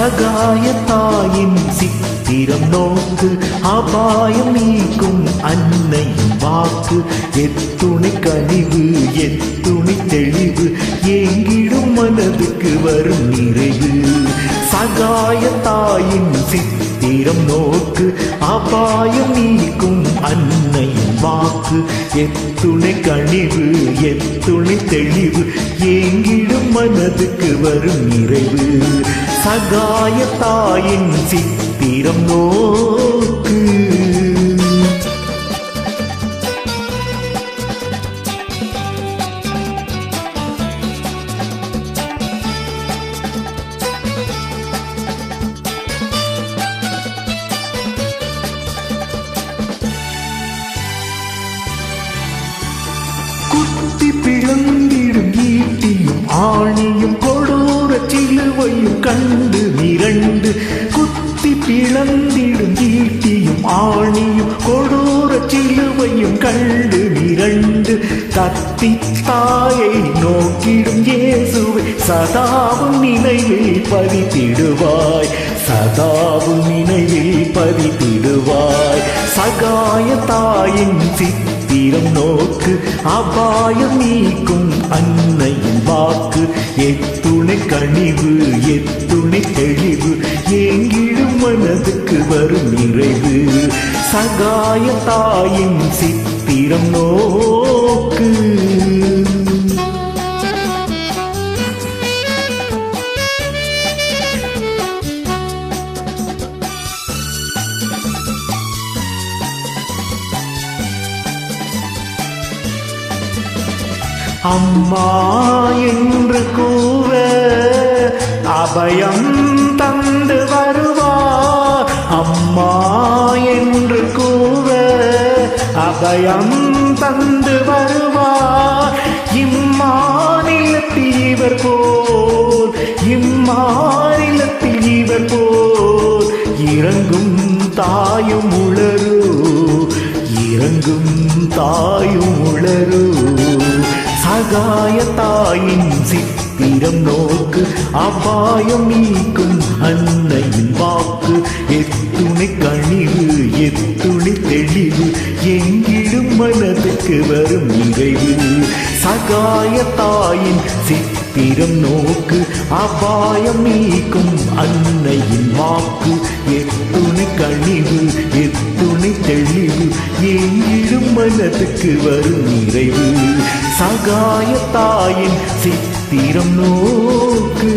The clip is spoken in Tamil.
சகாய தாயின் சித்திரம் நோக்கு அபாயம் நீக்கும் அன்னையின் வாக்கு. எத்துணை கனிவு எத்துணை தெளிவு ஏங்கிடும் மனதுக்கு வரும் நிறைவு. சகாய தாயின் சித்திரம் நோக்கு அபாயம் நீக்கும் அன்னையின் வாக்கு. எத்துணை கனிவு எத்துணை தெளிவு ஏங்கிடும் மனதுக்கு வரும் நிறைவு. சகாய தாயின் சித்திரம் நோக்கு. குத்தி பிளந்திடும் ஈட்டியும் ஆணியும் கொடூரச்சி சிலுவையும் கண்டு மிரண்டு குத்தி பிளந்திடும் ஈட்டியும் ஆணியும் கொடூர சிலுவையும் கண்டு மிரண்டு தத்தி தாயை நோக்கிடும் இயேசுவை சதாவும் நினைவில் பதித்திடுவாய் சதாவும் நினைவில் பதித்திடுவாய். சகாய தாயின் சித்திரம் நோக்கு அபாயம் நீக்கும் அன்னையின் வாக்கு. எத்துணை கனிவு எத்துணை தெளிவு. ஏங்கிடும் மனதுக்கு வரும் நிறைவு. சகாய தாயின் சித்திரம் நோக்கு. அம்மா என்று கூற அபயம் தந்து வருவார் அம்மா என்று கூற அபயம் தந்து வருவார் இம்மாநிலத்தில் இவர் போல் இம்மாநிலத்தில் இவர் போல் இறங்கும் தாயும் உளரு இறங்கும் தாயும் உளரு. சகாய தாயின் சித்திரம் நோக்கு அபாயம் நீக்கும் அன்னையின் வாக்கு எத்துணை கனிவு எத்துணை தெளிவு எங்கிடும் மனதுக்கு வரும் நிறைவு சகாய தாயின் சித்திரம் நோக்கு அபாயம் நீக்கும் அன்னையின் வாக்கு எத்துணை கனிவு எத்து மனதுக்கு வரும் நிறைவு. சகாய தாயின் சித்திரம் நோக்கு.